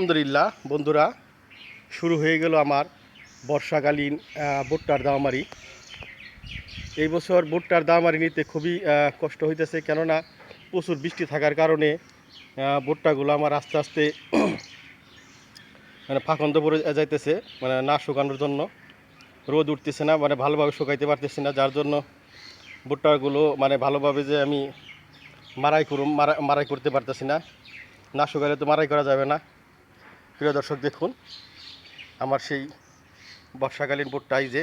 আলহামদুলিল্লাহ, বন্ধুরা, শুরু হয়ে গেল আমার বর্ষাকালীন ভুট্টার দামারি। এই বছর ভুট্টার দামারি নিতে খুবই কষ্ট হইতেছে কেননা প্রচুর বৃষ্টি থাকার কারণে ভুট্টাগুলো আমার আস্তে আস্তে মানে ফাঁকন্দ পড়ে যাইতেছে মানে না শুকানোর জন্য। রোদ উঠতেছে না মানে ভালোভাবে শুকাইতে পারতেছি না, যার জন্য ভুট্টাগুলো মানে ভালোভাবে যে আমি মারাই করুম মারাই করতে পারতেছি না। না শুকালে তো মারাই করা যাবে না। প্রিয় দর্শক, দেখুন, আমার সেই বর্ষাকালীন ভুট্টাই যে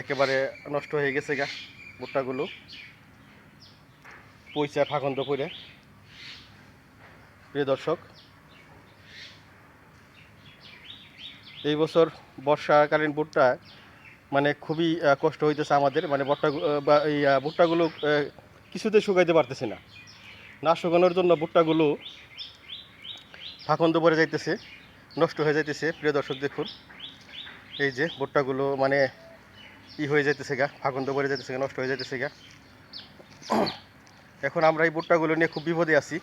একেবারে নষ্ট হয়ে গেছে গা ভুট্টাগুলো পয়সা ফাঁকন্ত করে প্রিয় দর্শক, এই বছর বর্ষাকালীন ভুট্টা মানে খুবই কষ্ট হইতেছে আমাদের। মানে ভুট্টা বা, এই ভুট্টাগুলো কিছুতে শুকাইতে পারতেছি না। না শুকানোর জন্য ভুট্টাগুলো ফাঁকন্দ পরে যাইতেছে নষ্ট হয়ে যাইতেছে প্রিয় দর্শক দেখুন। এই যে ভুট্টাগুলো মানে ই হয়ে যাইতেছে গা ফাঁকন্দ পরে যাইতেছে গা নষ্ট হয়ে যাইতেছে গা। এখন আমরা এই ভুট্টাগুলো নিয়ে খুব বিপদে আছি।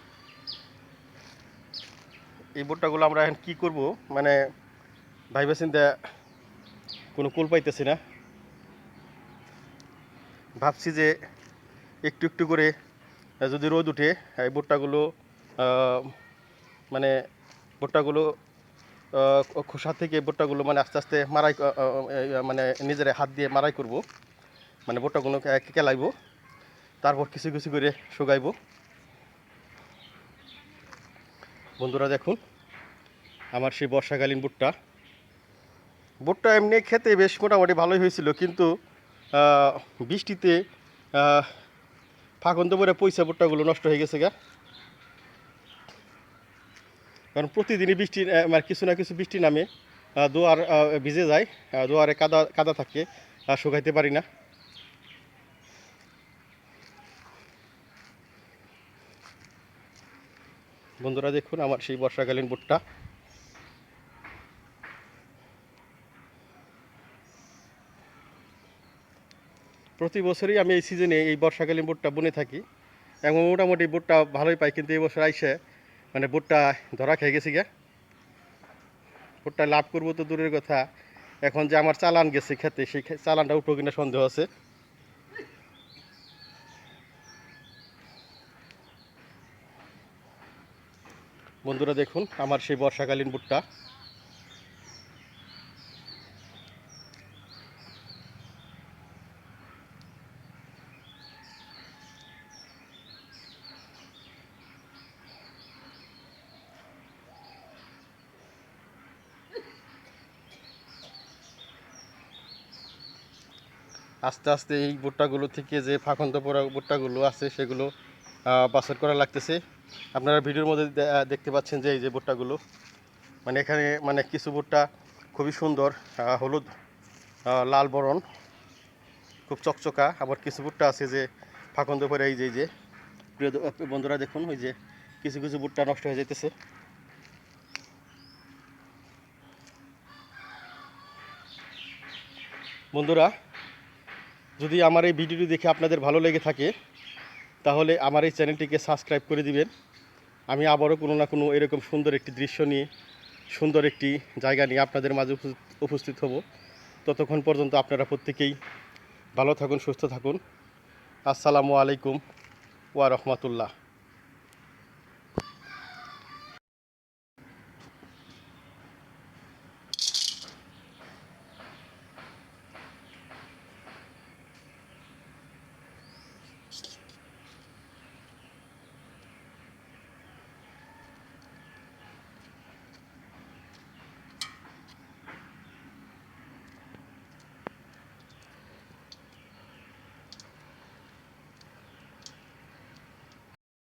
এই ভুট্টাগুলো আমরা এখন কী করব? মানে ভাইবা চিন্তা কোনো কুল পাইতেছি না। ভাবছি যে একটু একটু করে যদি রোদ উঠে এই ভুট্টাগুলো আহ, মানে ভুট্টাগুলো খোসা থেকে ভুট্টাগুলো মানে আস্তে আস্তে মারাই মানে নিজের হাত দিয়ে মারাই করব। মানে ভুট্টাগুলো কেলাইব, তারপর কিছু কিছু করে শুকাইব। বন্ধুরা দেখুন, আমার সেই বর্ষাকালীন ভুট্টা। ভুট্টা এমনি খেতে বেশ মোটামুটি ভালোই হয়েছিল, কিন্তু বৃষ্টিতে ফাঁকন্ত পরে পয়সা ভুট্টাগুলো নষ্ট হয়ে গেছে গা। কারণ প্রতিদিনই বৃষ্টি মানে কিছু না কিছু বৃষ্টি নামে দোয়ার ভিজে যায় দোয়ারে কাদা কাদা থাকে শুকাইতে পারি না। বন্ধুরা দেখুন আমার সেই বর্ষাকালীন ভুট্টা প্রতি বছরই আমি এই সিজনে এই বর্ষাকালীন বুটটা বুনে থাকি, এবং মোটামুটি বুটটা ভালোই পাই, কিন্তু এই বছর আইসে মানে ভুট্টা ধরা খেয়ে গেছি গা ভুট্টা লাভ করব তো দূরের কথা। এখন যে আমার চালান গেছে খেতে, সেই চালানটা উঠো কিনা সন্দেহ আছে। বন্ধুরা দেখুন, আমার সেই বর্ষাকালীন ভুট্টা। আস্তে আস্তে এই ভুট্টাগুলো থেকে যে ফাঁকন্ত পড়া ভুট্টাগুলো আছে, সেগুলো বাছর করা লাগতেছে। আপনারা ভিডিওর মধ্যে দেখতে পাচ্ছেন যে এই যে ভুট্টাগুলো। মানে এখানে মানে কিছু ভুট্টা খুবই সুন্দর হলুদ লাল বরণ, খুব চকচকা। আবার কিছু ভুট্টা আছে যে ফাঁকন্ত পরে এই যে যে। প্রিয় বন্ধুরা দেখুন, ওই যে কিছু কিছু ভুট্টা নষ্ট হয়ে যাইতেছে। বন্ধুরা যদি আমার এই ভিডিওটি দেখে আপনাদের ভালো লেগে থাকে, তাহলে আমার এই চ্যানেলটিকে সাবস্ক্রাইব করে দিবেন। আমি আবারও কোনো না কোনো এরকম সুন্দর একটি দৃশ্য নিয়ে, সুন্দর একটি জায়গা নিয়ে আপনাদের মাঝে উপস্থিত- হব। ততক্ষণ পর্যন্ত আপনারা প্রত্যেকেই ভালো থাকুন, সুস্থ থাকুন। আসসালামু আলাইকুম ওয়া রহমতুল্লাহ।